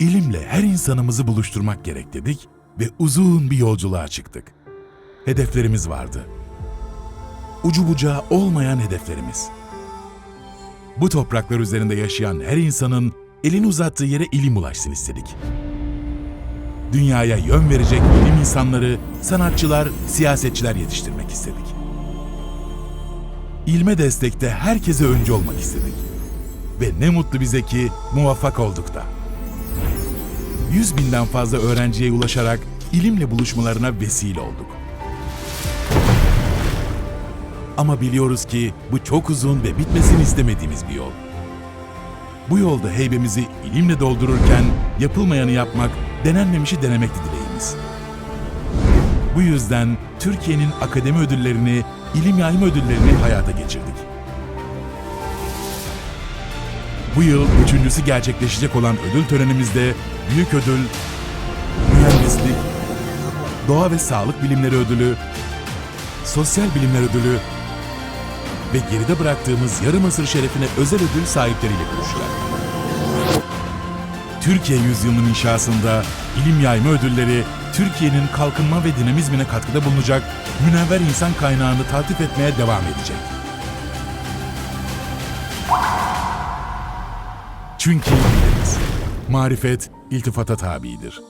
İlimle her insanımızı buluşturmak gerek dedik ve uzun bir yolculuğa çıktık. Hedeflerimiz vardı. Ucu bucağı olmayan hedeflerimiz. Bu topraklar üzerinde yaşayan her insanın elini uzattığı yere ilim ulaşsın istedik. Dünyaya yön verecek bilim insanları, sanatçılar, siyasetçiler yetiştirmek istedik. İlme destekte herkese önce olmak istedik. Ve ne mutlu bize ki muvaffak olduk da. 100 binden fazla öğrenciye ulaşarak ilimle buluşmalarına vesile olduk. Ama biliyoruz ki bu çok uzun ve bitmesini istemediğimiz bir yol. Bu yolda heybemizi ilimle doldururken yapılmayanı yapmak, denenmemişi denemekti dileğimiz. Bu yüzden Türkiye'nin akademi ödüllerini, ilim yayma ödüllerini hayata geçirdik. Bu yıl üçüncüsü gerçekleşecek olan ödül törenimizde büyük ödül, mühendislik, doğa ve sağlık bilimleri ödülü, sosyal bilimler ödülü ve geride bıraktığımız yarım asır şerefine özel ödül sahipleriyle buluştular. Türkiye yüzyılının inşasında ilim yayma ödülleri Türkiye'nin kalkınma ve dinamizmine katkıda bulunacak münevver insan kaynağını taltif etmeye devam edecek. Çünkü biliriz, marifet iltifata tabidir.